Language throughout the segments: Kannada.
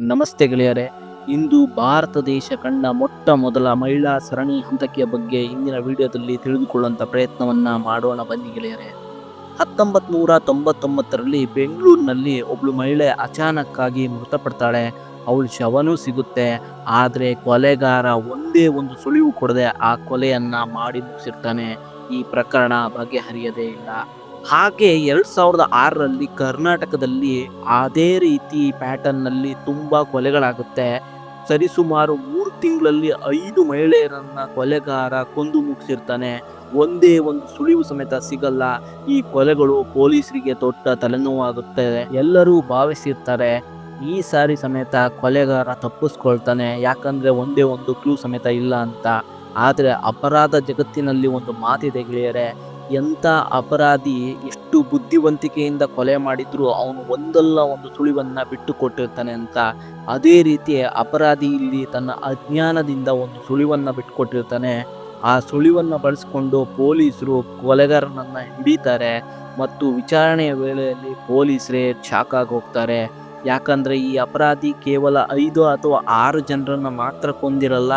ನಮಸ್ತೆ ಗೆಳೆಯರೆ. ಇಂದು ಭಾರತ ದೇಶ ಕಂಡ ಮೊಟ್ಟ ಮೊದಲ ಮಹಿಳಾ ಸರಣಿ ಹಂತಕ್ಕೆ ಬಗ್ಗೆ ಇಂದಿನ ವಿಡಿಯೋದಲ್ಲಿ ತಿಳಿದುಕೊಳ್ಳುವಂಥ ಪ್ರಯತ್ನವನ್ನು ಮಾಡೋಣ ಬನ್ನಿ ಗೆಳೆಯರೆ. ಹತ್ತೊಂಬತ್ ನೂರ ತೊಂಬತ್ತೊಂಬತ್ತರಲ್ಲಿ ಬೆಂಗಳೂರಿನಲ್ಲಿ ಒಬ್ಳು ಮಹಿಳೆ ಅಚಾನಕ್ಕಾಗಿ ಮೃತಪಡ್ತಾಳೆ. ಅವಳು ಶವನೂ ಸಿಗುತ್ತೆ. ಆದರೆ ಕೊಲೆಗಾರ ಒಂದೇ ಒಂದು ಸುಳಿವು ಕೊಡದೆ ಆ ಕೊಲೆಯನ್ನು ಮಾಡಿ ಮುಗಿಸಿರ್ತಾನೆ. ಈ ಪ್ರಕರಣ ಬಗೆಹರಿಯದೇ ಇಲ್ಲ. ಹಾಗೆ ಎರಡು ಸಾವಿರದ ಆರರಲ್ಲಿ ಕರ್ನಾಟಕದಲ್ಲಿ ಅದೇ ರೀತಿ ಪ್ಯಾಟರ್ನ್ ತುಂಬ ತುಂಬಾ ಕೊಲೆಗಳಾಗುತ್ತೆ. ಸರಿಸುಮಾರು ಮೂರು ತಿಂಗಳಲ್ಲಿ ಐದು ಮಹಿಳೆಯರನ್ನ ಕೊಲೆಗಾರ ಕೊಂದು ಮುಗಿಸಿರ್ತಾನೆ. ಒಂದೇ ಒಂದು ಸುಳಿವು ಸಮೇತ ಸಿಗಲ್ಲ. ಈ ಕೊಲೆಗಳು ಪೊಲೀಸರಿಗೆ ದೊಡ್ಡ ತಲೆನೋವಾಗುತ್ತೆ. ಎಲ್ಲರೂ ಭಾವಿಸಿರ್ತಾರೆ, ಈ ಸಾರಿ ಸಮೇತ ಕೊಲೆಗಾರ ತಪ್ಪಿಸ್ಕೊಳ್ತಾನೆ, ಯಾಕಂದ್ರೆ ಒಂದೇ ಒಂದು ಕ್ಲೂ ಸಮೇತ ಇಲ್ಲ ಅಂತ. ಆದರೆ ಅಪರಾಧ ಜಗತ್ತಿನಲ್ಲಿ ಒಂದು ಮಾತಿದೆ ಗೆಳೆಯರೆ ಎಂಥ ಅಪರಾಧಿ ಎಷ್ಟು ಬುದ್ಧಿವಂತಿಕೆಯಿಂದ ಕೊಲೆ ಮಾಡಿದ್ರು ಅವನು ಒಂದಲ್ಲ ಒಂದು ಸುಳಿವನ್ನು ಬಿಟ್ಟು ಕೊಟ್ಟಿರ್ತಾನೆ ಅಂತ. ಅದೇ ರೀತಿ ಅಪರಾಧಿ ಇಲ್ಲಿ ತನ್ನ ಅಜ್ಞಾನದಿಂದ ಒಂದು ಸುಳಿವನ್ನು ಬಿಟ್ಟುಕೊಟ್ಟಿರ್ತಾನೆ. ಆ ಸುಳಿವನ್ನು ಬಳಸಿಕೊಂಡು ಪೊಲೀಸರು ಕೊಲೆಗಾರನನ್ನು ಹಿಡಿತಾರೆ ಮತ್ತು ವಿಚಾರಣೆಯ ವೇಳೆಯಲ್ಲಿ ಪೊಲೀಸರೇ ಹೋಗ್ತಾರೆ. ಯಾಕಂದರೆ ಈ ಅಪರಾಧಿ ಕೇವಲ ಐದು ಅಥವಾ ಆರು ಜನರನ್ನು ಮಾತ್ರ ಕೊಂದಿರಲ್ಲ,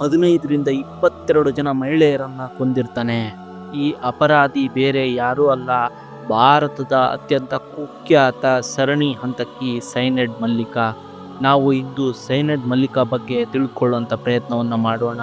ಹದಿನೈದರಿಂದ ಇಪ್ಪತ್ತೆರಡು ಜನ ಮಹಿಳೆಯರನ್ನು ಕೊಂದಿರ್ತಾನೆ. ಈ ಅಪರಾಧಿ ಬೇರೆ ಯಾರೂ ಅಲ್ಲ. ಭಾರತದ ಅತ್ಯಂತ ಕುಖ್ಯಾತ ಸರಣಿ ಹಂತಕಿ ಸೈನೆಡ್ ಮಲ್ಲಿಕಾ. ನಾವು ಇಂದು ಸೈನೆಡ್ ಮಲ್ಲಿಕಾ ಬಗ್ಗೆ ತಿಳ್ಕೊಳ್ಳುವಂಥ ಪ್ರಯತ್ನವನ್ನು ಮಾಡೋಣ.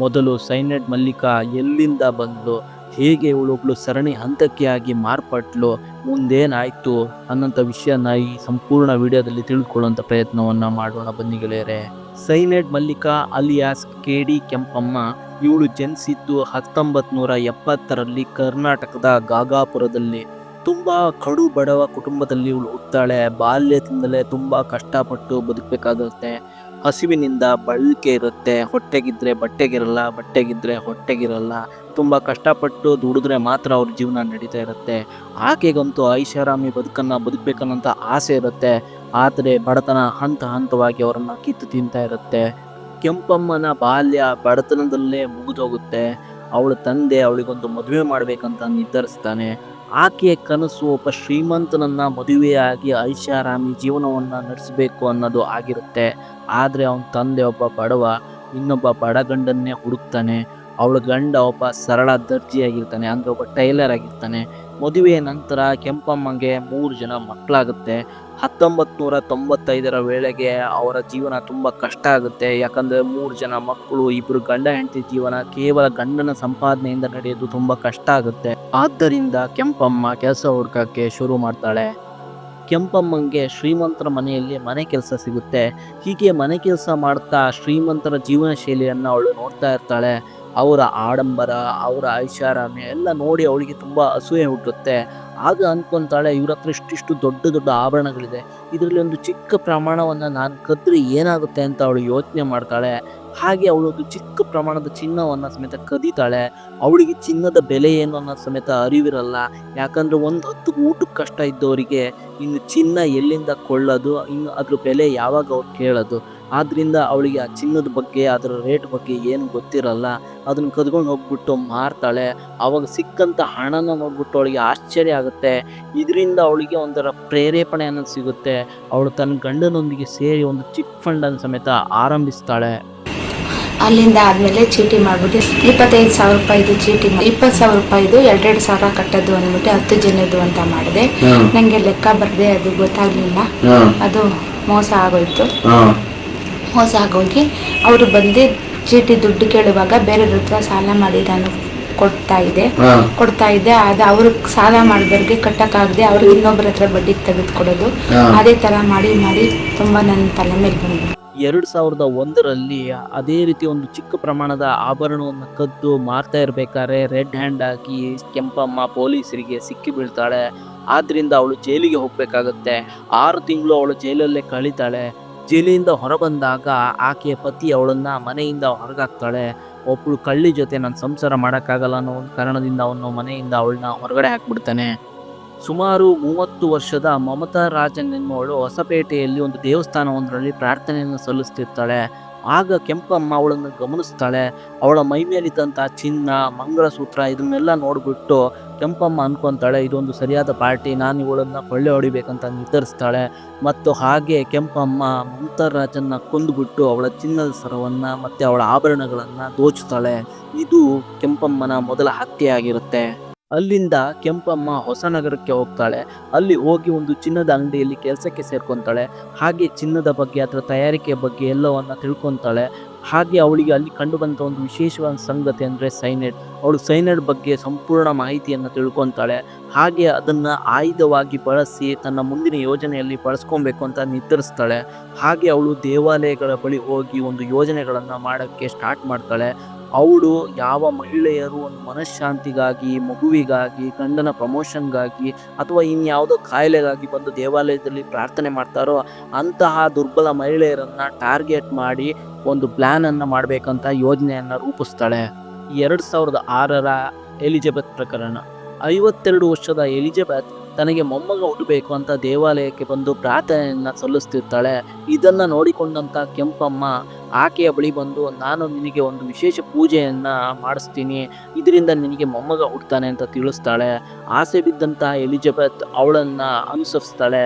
ಮೊದಲು ಸೈನೆಡ್ ಮಲ್ಲಿಕಾ ಎಲ್ಲಿಂದ ಬಂದು ಹೇಗೆ ಇವಳೊಬ್ಳು ಸರಣಿ ಹಂತಕಿಯಾಗಿ ಮಾರ್ಪಟ್ಲು? ಮುಂದೇನಾಯಿತು? ಅನ್ನೋಂಥ ವಿಷಯನ ಈ ಸಂಪೂರ್ಣ ವಿಡಿಯೋದಲ್ಲಿ ತಿಳ್ಕೊಳ್ಳುವಂಥ ಪ್ರಯತ್ನವನ್ನು ಮಾಡೋಣ ಬನ್ನಿ ಗೆಳೆಯರೆ. Cyanide Mallika alias K D Kempamma ಇವಳು ಜನಿಸಿದ್ದು ಹತ್ತೊಂಬತ್ತು ನೂರ ಎಪ್ಪತ್ತರಲ್ಲಿ ಕರ್ನಾಟಕದ ಗಾಗಾಪುರದಲ್ಲಿ. ತುಂಬ ಕಡು ಬಡವ ಕುಟುಂಬದಲ್ಲಿ ಇವಳು ಹುಟ್ತಾಳೆ. ಬಾಲ್ಯದಿಂದಲೇ ತುಂಬ ಕಷ್ಟಪಟ್ಟು ಬದುಕಬೇಕಾಗುತ್ತೆ. ಹಸಿವಿನಿಂದ ಬಳಕೆ ಇರುತ್ತೆ. ಹೊಟ್ಟೆಗಿದ್ರೆ ಬಟ್ಟೆಗಿರಲ್ಲ, ಬಟ್ಟೆಗಿದ್ರೆ ಹೊಟ್ಟೆಗಿರಲ್ಲ. ತುಂಬ ಕಷ್ಟಪಟ್ಟು ದುಡಿದ್ರೆ ಮಾತ್ರ ಅವ್ರ ಜೀವನ ನಡೀತಾ ಇರುತ್ತೆ. ಆಕೆಗಂತೂ ಐಷಾರಾಮಿ ಬದುಕನ್ನು ಬದುಕಬೇಕನ್ನೋಂಥ ಆಸೆ ಇರುತ್ತೆ. ಆದರೆ ಬಡತನ ಹಂತ ಹಂತವಾಗಿ ಅವರನ್ನು ಕಿತ್ತು ತಿಂತಾ ಇರುತ್ತೆ. ಕೆಂಪಮ್ಮನ ಬಾಲ್ಯ ಬಡತನದಲ್ಲೇ ಮುಗಿದೋಗುತ್ತೆ. ಅವಳ ತಂದೆ ಅವಳಿಗೊಂದು ಮದುವೆ ಮಾಡಬೇಕಂತ ನಿರ್ಧರಿಸ್ತಾನೆ. ಆಕೆಯ ಕನಸು ಒಬ್ಬ ಶ್ರೀಮಂತನನ್ನು ಮದುವೆಯಾಗಿ ಐಷಾರಾಮಿ ಜೀವನವನ್ನು ನಡೆಸಬೇಕು ಅನ್ನೋದು ಆಗಿರುತ್ತೆ. ಆದರೆ ಅವನ ತಂದೆ ಒಬ್ಬ ಬಡವ, ಇನ್ನೊಬ್ಬ ಬಡಗಂಡನ್ನೇ ಹುಡುಕ್ತಾನೆ. ಅವಳ ಗಂಡ ಒಬ್ಬ ಸರಳ ದರ್ಜಿಯಾಗಿರ್ತಾನೆ, ಅಂದರೆ ಒಬ್ಬ ಟೈಲರ್ ಆಗಿರ್ತಾನೆ. ಮದುವೆಯ ನಂತರ ಕೆಂಪಮ್ಮಗೆ ಮೂರು ಜನ ಮಕ್ಕಳಾಗುತ್ತೆ ಹತ್ತೊಂಬತ್ತು ನೂರ ತೊಂಬತ್ತೈದರ ವೇಳೆಗೆ ಅವರ ಜೀವನ ತುಂಬ ಕಷ್ಟ ಆಗುತ್ತೆ. ಯಾಕಂದರೆ ಮೂರು ಜನ ಮಕ್ಕಳು ಇಬ್ಬರು ಗಂಡ ಹೆಂಡತಿ ಜೀವನ ಕೇವಲ ಗಂಡನ ಸಂಪಾದನೆಯಿಂದ ನಡೆಯೋದು ತುಂಬ ಕಷ್ಟ ಆಗುತ್ತೆ. ಆದ್ದರಿಂದ ಕೆಂಪಮ್ಮ ಕೆಲಸ ಹುಡ್ಕಕ್ಕೆ ಶುರು ಮಾಡ್ತಾಳೆ. ಕೆಂಪಮ್ಮಂಗೆ ಶ್ರೀಮಂತರ ಮನೆಯಲ್ಲಿ ಮನೆ ಕೆಲಸ ಸಿಗುತ್ತೆ. ಹೀಗೆ ಮನೆ ಕೆಲಸ ಮಾಡ್ತಾ ಶ್ರೀಮಂತರ ಜೀವನ ಶೈಲಿಯನ್ನು ಅವಳು ನೋಡ್ತಾ ಇರ್ತಾಳೆ. ಅವರ ಆಡಂಬರ, ಅವರ ಐಷಾರಾಮಿ ಎಲ್ಲ ನೋಡಿ ಅವಳಿಗೆ ತುಂಬ ಅಸೂಯೆ ಹುಟ್ಟುತ್ತೆ. ಆಗ ಅನ್ಕೊಂತಾಳೆ, ಇವ್ರ ಹತ್ರ ಇಷ್ಟಿಷ್ಟು ದೊಡ್ಡ ದೊಡ್ಡ ಆಭರಣಗಳಿದೆ. ಇದರಲ್ಲಿ ಒಂದು ಚಿಕ್ಕ ಪ್ರಮಾಣವನ್ನು ನಾನು ಕದ್ರೆ ಏನಾಗುತ್ತೆ ಅಂತ ಅವಳು ಯೋಚನೆ ಮಾಡ್ತಾಳೆ. ಹಾಗೆ ಅವಳು ಒಂದು ಚಿಕ್ಕ ಪ್ರಮಾಣದ ಚಿನ್ನವನ್ನು ಸಮೇತ ಕದೀತಾಳೆ. ಅವಳಿಗೆ ಚಿನ್ನದ ಬೆಲೆ ಏನು ಅನ್ನೋ ಸಮೇತ ಅರಿವಿರಲ್ಲ. ಯಾಕಂದ್ರೆ ಒಂದು ಹೊತ್ತು ಊಟಕ್ಕೆ ಕಷ್ಟ ಇದ್ದವರಿಗೆ ಇನ್ನು ಚಿನ್ನ ಎಲ್ಲಿಂದ ಕೊಳ್ಳೋದು, ಇನ್ನು ಅದ್ರ ಬೆಲೆ ಯಾವಾಗ ಅವ್ರು ಕೇಳೋದು? ಆದ್ರಿಂದ ಅವಳಿಗೆ ಆ ಚಿನ್ನದ ಬಗ್ಗೆ ಅದರ ರೇಟ್ ಬಗ್ಗೆ ಏನು ಗೊತ್ತಿರಲ್ಲ. ಅದನ್ನ ಕದ್ಕೊಂಡು ಹೋಗ್ಬಿಟ್ಟು ಮಾರ್ತಾಳೆ. ಅವಾಗ ಸಿಕ್ಕಂತ ಹಣನ ನೋಡ್ಬಿಟ್ಟು ಅವಳಿಗೆ ಆಶ್ಚರ್ಯ ಆಗುತ್ತೆ. ಇದರಿಂದ ಅವಳಿಗೆ ಒಂಥರ ಪ್ರೇರೇಪಣೆ ಅನ್ನೋದು ಸಿಗುತ್ತೆ. ಅವಳು ತನ್ನ ಗಂಡನೊಂದಿಗೆ ಸೇರಿ ಒಂದು ಚಿಟ್ ಫಂಡನ್ನು ಸಮೇತ ಆರಂಭಿಸ್ತಾಳೆ. ಅಲ್ಲಿಂದ ಆದಮೇಲೆ ಚೀಟಿ ಮಾಡಿಬಿಟ್ಟು ಇಪ್ಪತ್ತೈದು ಸಾವಿರ ರೂಪಾಯಿದು ಚೀಟಿ ಇಪ್ಪತ್ತು ಸಾವಿರ ರೂಪಾಯಿದು ಎರಡೆರಡು ಸಾವಿರ ಕಟ್ಟೋದು ಅಂದ್ಬಿಟ್ಟು ಹತ್ತು ಜನದ್ದು ಅಂತ ಮಾಡಿದೆ. ನನಗೆ ಲೆಕ್ಕ ಬರದೆ ಅದು ಗೊತ್ತಾಗಲಿಲ್ಲ. ಅದು ಮೋಸ ಆಗೋಯ್ತು. ಮೋಸ ಆಗೋಗಿ ಅವರು ಬಂದು ಚೀಟಿ ದುಡ್ಡು ಕೇಳುವಾಗ ಬೇರೆಯವ್ರ ಹತ್ರ ಸಾಲ ಮಾಡಿ ನಾನು ಕೊಡ್ತಾ ಇದ್ದೆ ಕೊಡ್ತಾ ಇದ್ದೆ ಅದು ಅವ್ರಿಗೆ ಸಾಲ ಮಾಡಿದವ್ರಿಗೆ ಕಟ್ಟಕ್ಕಾಗದೆ ಅವ್ರಿಗೆ ಇನ್ನೊಬ್ಬರ ಹತ್ರ ಬಡ್ಡಿ ತೆಗೆದುಕೊಡೋದು. ಅದೇ ಥರ ಮಾಡಿ ಮಾಡಿ ತುಂಬ ನನ್ನ ತಲೆ ಮೇಲೆ ಬಂದು ಎರಡು ಸಾವಿರದ ಒಂದರಲ್ಲಿ ಅದೇ ರೀತಿ ಒಂದು ಚಿಕ್ಕ ಪ್ರಮಾಣದ ಆಭರಣವನ್ನು ಕದ್ದು ಮಾರ್ತಾ ಇರಬೇಕಾದ್ರೆ ರೆಡ್ ಹ್ಯಾಂಡ್ ಹಾಕಿ ಕೆಂಪಮ್ಮ ಪೊಲೀಸರಿಗೆ ಸಿಕ್ಕಿ ಬೀಳ್ತಾಳೆ. ಆದ್ದರಿಂದ ಅವಳು ಜೈಲಿಗೆ ಹೋಗಬೇಕಾಗುತ್ತೆ. ಆರು ತಿಂಗಳು ಅವಳು ಜೈಲಲ್ಲೇ ಕಳೀತಾಳೆ. ಜೈಲಿಂದ ಹೊರಬಂದಾಗ ಆಕೆಯ ಪತಿ ಅವಳನ್ನ ಮನೆಯಿಂದ ಹೊರಗಾಕ್ತಾಳೆ. ಒಬ್ಬಳು ಕಳ್ಳಿ ಜೊತೆ ನಾನು ಸಂಸಾರ ಮಾಡೋಕ್ಕಾಗಲ್ಲ ಅನ್ನೋ ಒಂದು ಕಾರಣದಿಂದ ಅವನು ಮನೆಯಿಂದ ಅವಳನ್ನ ಹೊರಗಡೆ ಹಾಕ್ಬಿಡ್ತಾನೆ. ಸುಮಾರು ಮೂವತ್ತು ವರ್ಷದ ಮಮತಾ ರಾಜನ್ ಎನ್ನುವಳು ಹೊಸಪೇಟೆಯಲ್ಲಿ ಒಂದು ದೇವಸ್ಥಾನವೊಂದರಲ್ಲಿ ಪ್ರಾರ್ಥನೆಯನ್ನು ಸಲ್ಲಿಸ್ತಿರ್ತಾಳೆ. ಆಗ ಕೆಂಪಮ್ಮ ಅವಳನ್ನು ಗಮನಿಸ್ತಾಳೆ. ಅವಳ ಮೈ ಮೇಲಿದ್ದಂಥ ಚಿನ್ನ, ಮಂಗಳಸೂತ್ರ ಇದನ್ನೆಲ್ಲ ನೋಡಿಬಿಟ್ಟು ಕೆಂಪಮ್ಮ ಅನ್ಕೊತಾಳೆ, ಇದೊಂದು ಸರಿಯಾದ ಪಾರ್ಟಿ, ನಾನು ಇವಳನ್ನು ಕೊಳ್ಳೆ ಹೊಡಿಬೇಕಂತ ನಿರ್ಧರಿಸ್ತಾಳೆ. ಮತ್ತು ಹಾಗೆ ಕೆಂಪಮ್ಮ ಮಂತರಾಜನ್ನ ಕೊಂದುಬಿಟ್ಟು ಅವಳ ಚಿನ್ನದ ಸರವನ್ನು ಮತ್ತು ಅವಳ ಆಭರಣಗಳನ್ನು ದೋಚುತ್ತಾಳೆ. ಇದು ಕೆಂಪಮ್ಮನ ಮೊದಲ ಹತ್ಯೆ ಆಗಿರುತ್ತೆ ಅಲ್ಲಿಂದ ಕೆಂಪಮ್ಮ ಹೊಸನಗರಕ್ಕೆ ಹೋಗ್ತಾಳೆ. ಅಲ್ಲಿ ಹೋಗಿ ಒಂದು ಚಿನ್ನದ ಅಂಗಡಿಯಲ್ಲಿ ಕೆಲಸಕ್ಕೆ ಸೇರ್ಕೊತಾಳೆ. ಹಾಗೆ ಚಿನ್ನದ ಬಗ್ಗೆ ಅದರ ತಯಾರಿಕೆ ಬಗ್ಗೆ ಎಲ್ಲವನ್ನು ತಿಳ್ಕೊತಾಳೆ. ಹಾಗೆ ಅವಳಿಗೆ ಅಲ್ಲಿ ಕಂಡು ಬಂದ ಒಂದು ವಿಶೇಷವಾದ ಸಂಗತಿ ಅಂದರೆ ಸೈನೈಡ್ ಅವಳು ಸೈನೈಡ್ ಬಗ್ಗೆ ಸಂಪೂರ್ಣ ಮಾಹಿತಿಯನ್ನು ತಿಳ್ಕೊತಾಳೆ. ಹಾಗೆ ಅದನ್ನು ಆಯುಧವಾಗಿ ಬಳಸಿ ತನ್ನ ಮುಂದಿನ ಯೋಜನೆಯಲ್ಲಿ ಬಳಸ್ಕೊಬೇಕು ಅಂತ ನಿರ್ಧರಿಸ್ತಾಳೆ. ಹಾಗೆ ಅವಳು ದೇವಾಲಯಗಳ ಬಳಿ ಹೋಗಿ ಒಂದು ಯೋಜನೆಗಳನ್ನು ಮಾಡೋಕ್ಕೆ ಸ್ಟಾರ್ಟ್ ಮಾಡ್ತಾಳೆ. ಅವಳು ಯಾವ ಮಹಿಳೆಯರು ಒಂದು ಮನಃಶಾಂತಿಗಾಗಿ, ಮಗುವಿಗಾಗಿ, ಗಂಡನ ಪ್ರಮೋಷನ್ಗಾಗಿ ಅಥವಾ ಇನ್ಯಾವುದೋ ಕಾಯಿಲೆಗಾಗಿ ಬಂದು ದೇವಾಲಯದಲ್ಲಿ ಪ್ರಾರ್ಥನೆ ಮಾಡ್ತಾರೋ ಅಂತಹ ದುರ್ಬಲ ಮಹಿಳೆಯರನ್ನು ಟಾರ್ಗೆಟ್ ಮಾಡಿ ಒಂದು ಪ್ಲ್ಯಾನನ್ನು ಮಾಡಬೇಕಂತ ಯೋಜನೆಯನ್ನು ರೂಪಿಸ್ತಾಳೆ. ಎರಡು ಸಾವಿರದ ಆರರ ಎಲಿಜಬೆತ್ ಪ್ರಕರಣ. ಐವತ್ತೆರಡು ವರ್ಷದ ಎಲಿಜಬೆತ್ ತನಗೆ ಮೊಮ್ಮಗ ಹುಟ್ಟಬೇಕು ಅಂತ ದೇವಾಲಯಕ್ಕೆ ಬಂದು ಪ್ರಾರ್ಥನೆಯನ್ನು ಸಲ್ಲಿಸ್ತಿರ್ತಾಳೆ ಇದನ್ನು ನೋಡಿಕೊಂಡಂಥ ಕೆಂಪಮ್ಮ ಆಕೆಯ ಬಳಿ ಬಂದು, ನಾನು ನಿನಗೆ ಒಂದು ವಿಶೇಷ ಪೂಜೆಯನ್ನು ಮಾಡಿಸ್ತೀನಿ. ಇದರಿಂದ ನಿನಗೆ ಮೊಮ್ಮಗ ಹುಡ್ತಾನೆ ಅಂತ ತಿಳಿಸ್ತಾಳೆ. ಆಸೆ ಬಿದ್ದಂಥ ಎಲಿಜಬೆತ್ ಅವಳನ್ನು ಅನುಸರಿಸ್ತಾಳೆ.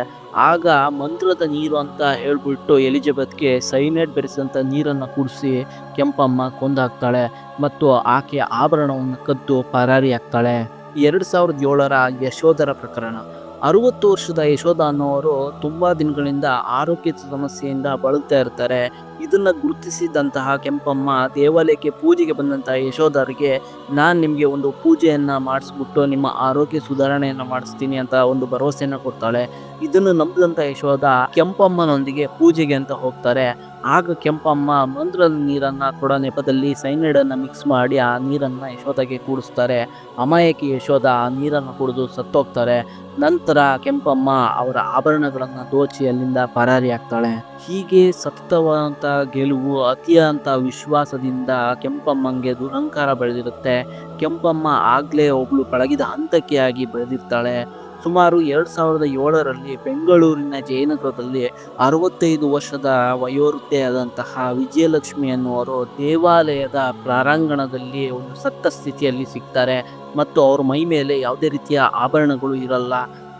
ಆಗ ಮಂತ್ರದ ನೀರು ಅಂತ ಹೇಳ್ಬಿಟ್ಟು ಎಲಿಜಬೆತ್ಗೆ ಸೈನೈಡ್ ಬೆರೆಸಿದಂಥ ನೀರನ್ನು ಕುಡಿಸಿ ಕೆಂಪಮ್ಮ ಕೊಂದಾಕ್ತಾಳೆ. ಮತ್ತು ಆಕೆಯ ಆಭರಣವನ್ನು ಕದ್ದು ಪರಾರಿಯಾಗ್ತಾಳೆ. ಎರಡು ಸಾವಿರದ ಏಳರ ಯಶೋಧರ ಪ್ರಕರಣ. ಅರುವತ್ತು ವರ್ಷದ ಯಶೋಧ ಅನ್ನೋರು ತುಂಬ ದಿನಗಳಿಂದ ಆರೋಗ್ಯದ ಸಮಸ್ಯೆಯಿಂದ ಬಳಲ್ತಾ ಇರ್ತಾರೆ. ಇದನ್ನ ಗುರುತಿಸಿದಂತಹ ಕೆಂಪಮ್ಮ ದೇವಾಲಯಕ್ಕೆ ಪೂಜೆಗೆ ಬಂದಂತಹ ಯಶೋಧರಿಗೆ ನಾನು ನಿಮಗೆ ಒಂದು ಪೂಜೆಯನ್ನು ಮಾಡಿಸ್ಬಿಟ್ಟು ನಿಮ್ಮ ಆರೋಗ್ಯ ಸುಧಾರಣೆಯನ್ನು ಮಾಡಿಸ್ತೀನಿ ಅಂತ ಒಂದು ಭರವಸೆಯನ್ನು ಕೊಡ್ತಾಳೆ. ಇದನ್ನು ನಂಬಿದಂಥ ಯಶೋಧ ಕೆಂಪಮ್ಮನೊಂದಿಗೆ ಪೂಜೆಗೆ ಅಂತ ಹೋಗ್ತಾರೆ. ಆಗ ಕೆಂಪಮ್ಮ ಮಂತ್ರದ ನೀರನ್ನು ಕೊಡೋ ನೆಪದಲ್ಲಿ ಸೈನೈಡನ್ನು ಮಿಕ್ಸ್ ಮಾಡಿ ಆ ನೀರನ್ನು ಯಶೋಧಗೆ ಕೂಡಿಸ್ತಾರೆ. ಅಮಾಯಕಿ ಯಶೋಧ ಆ ನೀರನ್ನು ಕುಡಿದು ಸತ್ತೋಗ್ತಾರೆ. ನಂತರ ಕೆಂಪಮ್ಮ ಅವರ ಆಭರಣಗಳನ್ನು ದೋಚಿ ಅಲ್ಲಿಂದ ಪರಾರಿಯಾಗ್ತಾಳೆ ಹೀಗೆ ಸತತವಾದಂಥ ಗೆಲುವು ಅತಿಯಾದಂಥ ವಿಶ್ವಾಸದಿಂದ ಕೆಂಪಮ್ಮಂಗೆ ದುರಂಕಾರ ಬೆಳೆದಿರುತ್ತೆ. ಕೆಂಪಮ್ಮ ಆಗಲೇ ಒಬ್ಳು ಪಳಗಿದ ಹಂತಕಿಯಾಗಿ ಬೆಳೆದಿರ್ತಾಳೆ. ಸುಮಾರು ಎರಡು ಸಾವಿರದ ಏಳರಲ್ಲಿ ಬೆಂಗಳೂರಿನ ಜಯನಗರದಲ್ಲಿ ಅರವತ್ತೈದು ವರ್ಷದ ವಯೋವೃದ್ಧೆಯಾದಂತಹ ವಿಜಯಲಕ್ಷ್ಮಿ ಅನ್ನುವರು ದೇವಾಲಯದ ಪ್ರಾರಂಗಣದಲ್ಲಿ ಒಂದು ಸತ್ತ ಸ್ಥಿತಿಯಲ್ಲಿ ಸಿಗ್ತಾರೆ ಮತ್ತು ಅವ್ರ ಮೈ ಮೇಲೆ ಯಾವುದೇ ರೀತಿಯ ಆಭರಣಗಳು ಇರಲ್ಲ.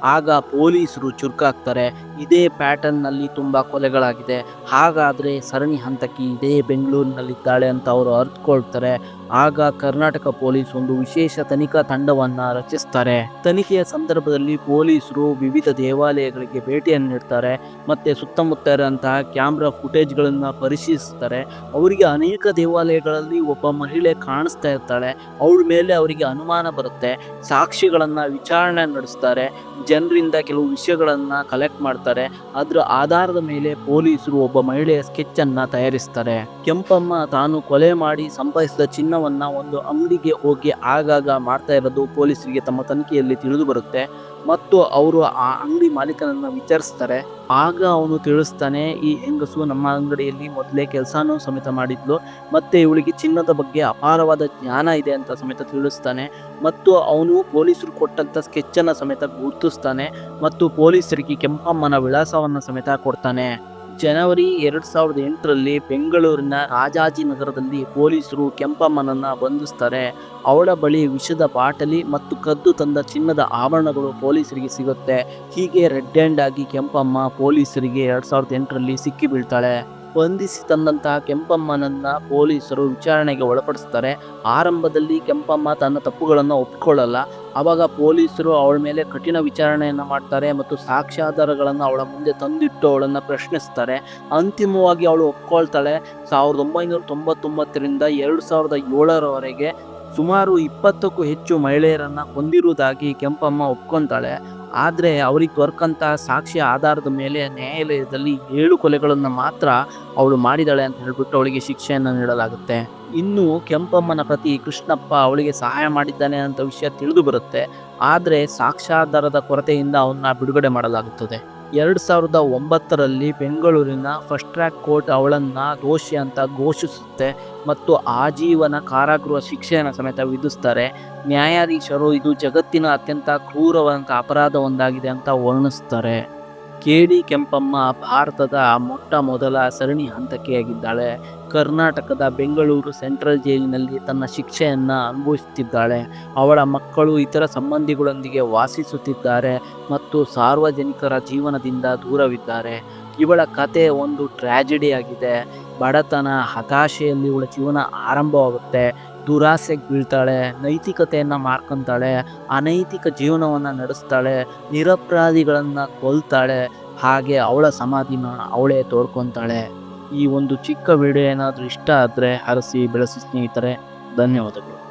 ಆಗ ಪೊಲೀಸರು ಚುರುಕಾಗ್ತಾರೆ. ಇದೇ ಪ್ಯಾಟರ್ನ್ನಲ್ಲಿ ತುಂಬ ಕೊಲೆಗಳಾಗಿದೆ. ಹಾಗಾದರೆ ಸರಣಿ ಹಂತಕ್ಕೆ ಇದೇ ಬೆಂಗಳೂರಿನಲ್ಲಿದ್ದಾಳೆ ಅಂತ ಅವರು ಅರ್ಥಕೊಳ್ತಾರೆ ಆಗ ಕರ್ನಾಟಕ ಪೊಲೀಸ್ ಒಂದು ವಿಶೇಷ ತನಿಖಾ ತಂಡವನ್ನು ರಚಿಸ್ತಾರೆ. ತನಿಖೆಯ ಸಂದರ್ಭದಲ್ಲಿ ಪೊಲೀಸರು ವಿವಿಧ ದೇವಾಲಯಗಳಿಗೆ ಭೇಟಿಯನ್ನು ನೀಡ್ತಾರೆ, ಮತ್ತು ಸುತ್ತಮುತ್ತ ಇರುವಂತಹ ಕ್ಯಾಮ್ರಾ ಫುಟೇಜ್ಗಳನ್ನು ಪರಿಶೀಲಿಸ್ತಾರೆ. ಅವರಿಗೆ ಅನೇಕ ದೇವಾಲಯಗಳಲ್ಲಿ ಒಬ್ಬ ಮಹಿಳೆ ಕಾಣಿಸ್ತಾ ಇರ್ತಾಳೆ, ಅವಳ ಮೇಲೆ ಅವರಿಗೆ ಅನುಮಾನ ಬರುತ್ತೆ, ಸಾಕ್ಷಿಗಳನ್ನು ವಿಚಾರಣೆ ನಡೆಸ್ತಾರೆ, ಜನರಿಂದ ಕೆಲವು ವಿಷಯಗಳನ್ನು ಕಲೆಕ್ಟ್ ಮಾಡ್ತಾರೆ ಅದರ ಆಧಾರದ ಮೇಲೆ ಪೊಲೀಸರು ಒಬ್ಬ ಮಹಿಳೆಯ ಸ್ಕೆಚ್ ಅನ್ನ ತಯಾರಿಸ್ತಾರೆ. ಕೆಂಪಮ್ಮ ತಾನು ಕೊಲೆ ಮಾಡಿ ಸಂಪಾದಿಸಿದ ಚಿನ್ನವನ್ನ ಒಂದು ಅಂಗಡಿಗೆ ಹೋಗಿ ಆಗಾಗ ಮಾಡ್ತಾ ಇರೋದು ಪೊಲೀಸರಿಗೆ ತಮ್ಮ ತನಿಖೆಯಲ್ಲಿ ತಿಳಿದು ಬರುತ್ತೆ. ಮತ್ತು ಅವರು ಆ ಅಂಗಡಿ ಮಾಲೀಕನನ್ನು ವಿಚಾರಿಸ್ತಾರೆ. ಆಗ ಅವನು ತಿಳಿಸ್ತಾನೆ, ಈ ಹೆಂಗಸು ನಮ್ಮ ಅಂಗಡಿಯಲ್ಲಿ ಮೊದಲೇ ಕೆಲಸನೂ ಸಮೇತ ಮಾಡಿದ್ಲು. ಮತ್ತು ಇವಳಿಗೆ ಚಿನ್ನದ ಬಗ್ಗೆ ಅಪಾರವಾದ ಜ್ಞಾನ ಇದೆ ಅಂತ ಸಮೇತ ತಿಳಿಸ್ತಾನೆ. ಮತ್ತು ಅವನು ಪೊಲೀಸರು ಕೊಟ್ಟಂಥ ಸ್ಕೆಚ್ಚನ್ನು ಸಮೇತ ಗುರುತಿಸ್ತಾನೆ. ಮತ್ತು ಪೊಲೀಸರಿಗೆ ಕೆಂಪಮ್ಮನ ವಿಳಾಸವನ್ನು ಸಮೇತ ಕೊಡ್ತಾನೆ. ಜನವರಿ ಎರಡ್ ಸಾವಿರದ ಎಂಟರಲ್ಲಿ ಬೆಂಗಳೂರಿನ ರಾಜಾಜಿನಗರದಲ್ಲಿ ಪೊಲೀಸರು ಕೆಂಪಮ್ಮನನ್ನ ಬಂಧಿಸ್ತಾರೆ. ಅವಳ ಬಳಿ ವಿಷದ ಬಾಟಲಿ ಮತ್ತು ಕದ್ದು ತಂದ ಚಿನ್ನದ ಆಭರಣಗಳು ಪೊಲೀಸರಿಗೆ ಸಿಗುತ್ತೆ. ಹೀಗೆ ರೆಡ್ ಹ್ಯಾಂಡ್ ಆಗಿ ಕೆಂಪಮ್ಮ ಪೊಲೀಸರಿಗೆ ಎರಡ್ ಸಾವಿರದ ಎಂಟರಲ್ಲಿ ಸಿಕ್ಕಿ ಬೀಳ್ತಾಳೆ. ಬಂಧಿಸಿ ತಂದಂತಹ ಕೆಂಪಮ್ಮನನ್ನ ಪೊಲೀಸರು ವಿಚಾರಣೆಗೆ ಒಳಪಡಿಸ್ತಾರೆ. ಆರಂಭದಲ್ಲಿ ಕೆಂಪಮ್ಮ ತನ್ನ ತಪ್ಪುಗಳನ್ನು ಒಪ್ಪಿಕೊಳ್ಳಲ್ಲ ಆವಾಗ ಪೊಲೀಸರು ಅವಳ ಮೇಲೆ ಕಠಿಣ ವಿಚಾರಣೆಯನ್ನು ಮಾಡ್ತಾರೆ ಮತ್ತು ಸಾಕ್ಷ್ಯಾಧಾರಗಳನ್ನು ಅವಳ ಮುಂದೆ ತಂದಿಟ್ಟು ಅವಳನ್ನು ಪ್ರಶ್ನಿಸ್ತಾರೆ. ಅಂತಿಮವಾಗಿ ಅವಳು ಒಪ್ಕೊಳ್ತಾಳೆ. ಸಾವಿರದ ಒಂಬೈನೂರ ತೊಂಬತ್ತೊಂಬತ್ತರಿಂದ ಎರಡು ಸಾವಿರದ ಏಳರವರೆಗೆ ಸುಮಾರು ಇಪ್ಪತ್ತಕ್ಕೂ ಹೆಚ್ಚು ಮಹಿಳೆಯರನ್ನು ಹೊಂದಿರುವುದಾಗಿ ಕೆಂಪಮ್ಮ ಒಪ್ಕೊಂತಾಳೆ. ಆದರೆ ಅವ್ರಿಗೆ ದೊರಕಂಥ ಸಾಕ್ಷಿ ಆಧಾರದ ಮೇಲೆ ನ್ಯಾಯಾಲಯದಲ್ಲಿ ಏಳು ಕೊಲೆಗಳನ್ನು ಮಾತ್ರ ಅವಳು ಮಾಡಿದಾಳೆ ಅಂತ ಹೇಳಿಬಿಟ್ಟು ಅವಳಿಗೆ ಶಿಕ್ಷೆಯನ್ನು ನೀಡಲಾಗುತ್ತೆ. ಇನ್ನು ಕೆಂಪಮ್ಮನ ಪ್ರತಿ ಕೃಷ್ಣಪ್ಪ ಅವಳಿಗೆ ಸಹಾಯ ಮಾಡಿದ್ದಾನೆ ಅಂತ ವಿಷಯ ತಿಳಿದು ಬರುತ್ತೆ. ಆದರೆ ಸಾಕ್ಷ್ಯಾಧಾರದ ಕೊರತೆಯಿಂದ ಅವನ್ನ ಬಿಡುಗಡೆ ಮಾಡಲಾಗುತ್ತದೆ. ಎರಡು ಸಾವಿರದ ಒಂಬತ್ತರಲ್ಲಿ ಬೆಂಗಳೂರಿನ ಫಸ್ಟ್ ಟ್ರ್ಯಾಕ್ ಕೋರ್ಟ್ ಅವಳನ್ನು ದೋಷಿ ಅಂತ ಘೋಷಿಸುತ್ತೆ ಮತ್ತು ಆಜೀವನ ಕಾರಾಗೃಹ ಶಿಕ್ಷೆಯನ್ನು ಸಮೇತ ವಿಧಿಸ್ತಾರೆ. ನ್ಯಾಯಾಧೀಶರು ಇದು ಜಗತ್ತಿನ ಅತ್ಯಂತ ಕ್ರೂರವಾದಂಥ ಅಪರಾಧ ಒಂದಾಗಿದೆ ಅಂತ ವರ್ಣಿಸ್ತಾರೆ. ಕೆ ಡಿ ಕೆಂಪಮ್ಮ ಭಾರತದ ಮೊಟ್ಟ ಮೊದಲ ಸರಣಿ ಹಂತಕಿಯಾಗಿದ್ದಾಳೆ. ಕರ್ನಾಟಕದ ಬೆಂಗಳೂರು ಸೆಂಟ್ರಲ್ ಜೈಲಿನಲ್ಲಿ ತನ್ನ ಶಿಕ್ಷೆಯನ್ನು ಅನುಭವಿಸುತ್ತಿದ್ದಾಳೆ. ಅವಳ ಮಕ್ಕಳು ಇತರ ಸಂಬಂಧಿಗಳೊಂದಿಗೆ ವಾಸಿಸುತ್ತಿದ್ದಾರೆ ಮತ್ತು ಸಾರ್ವಜನಿಕರ ಜೀವನದಿಂದ ದೂರವಿದ್ದಾರೆ. ಇವಳ ಕತೆ ಒಂದು ಟ್ರ್ಯಾಜಿಡಿಯಾಗಿದೆ ಬಡತನ, ಹತಾಶೆಯಲ್ಲಿ ಇವಳ ಜೀವನ ಆರಂಭವಾಗುತ್ತೆ. ದುರಾಸೆಗೆ ಬೀಳ್ತಾಳೆ, ನೈತಿಕತೆಯನ್ನು ಮಾರ್ಕೊಂತಾಳೆ, ಅನೈತಿಕ ಜೀವನವನ್ನು ನಡೆಸ್ತಾಳೆ, ನಿರಪರಾಧಿಗಳನ್ನು ಕೊಲ್ತಾಳೆ, ಹಾಗೆ ಅವಳ ಸಮಾಧಿನ ಅವಳೇ ತೋಡ್ಕೊತಾಳೆ. ಈ ಒಂದು ಚಿಕ್ಕ ವಿಡಿಯೋ ಏನಾದರೂ ಇಷ್ಟ ಆದರೆ ಹರಸಿ ಬೆಳೆಸಿ ಸ್ನೇಹಿತರೆ, ಧನ್ಯವಾದಗಳು.